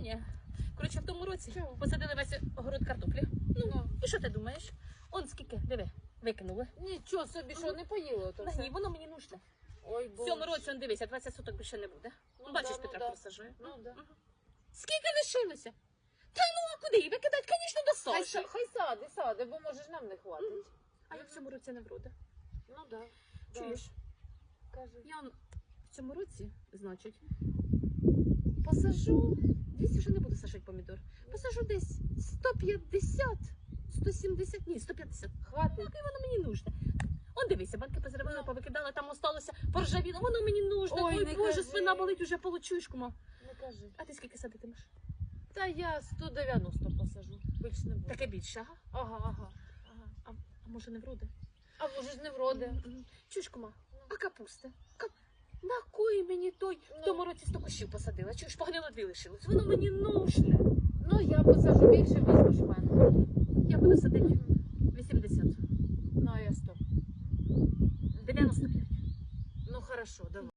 Ні. Коротше, в тому році Чого? посадили весь огород картоплі. Ну, І що ти думаєш? Он скільки, диви, викинули. нічого собі, що не поїло то все. ні, воно мені нужне. Ой, В цьому році, он дивися, 20 соток більше не буде. Ну Бачиш, да, ну Петра да. просажує. Ну, да. Скільки лишилося? Та ну, а куди її викидати? Звісно, до Хай, Саші. хай сади, сади, бо може ж нам не хватить. А як в цьому році не вроде? Ну да. да. Чуєш? Кажи. Я он в цьому році, значить, посажу. Дивіться, вже не буду сажати помідор. Посажу десь 150, 170, ні, 150. Хватить. Яке воно мені нужне? Он дивися, банки позривали, повикидали, там осталося поржавіло. Воно мені нужне. Ой, Ой, не Боже, кажи. спина болить уже получуєш, кума. Не кажи. А ти скільки садитимеш? Та я 190 посажу. Більш не буде. Таке більше, ага. Ага, ага. ага. А, а може не вроде? А може ж не вроде. Чуєш, кума, а капуста? Кап... На кої мені той в Ну. тому році сто кущів посадила? Чуєш, погнило дві лишилось. Воно мені нужне. Ну, я посажу більше, візьмеш мене. Я буду садити 80. Ну, а я 100. 95. Ну, хорошо, давай.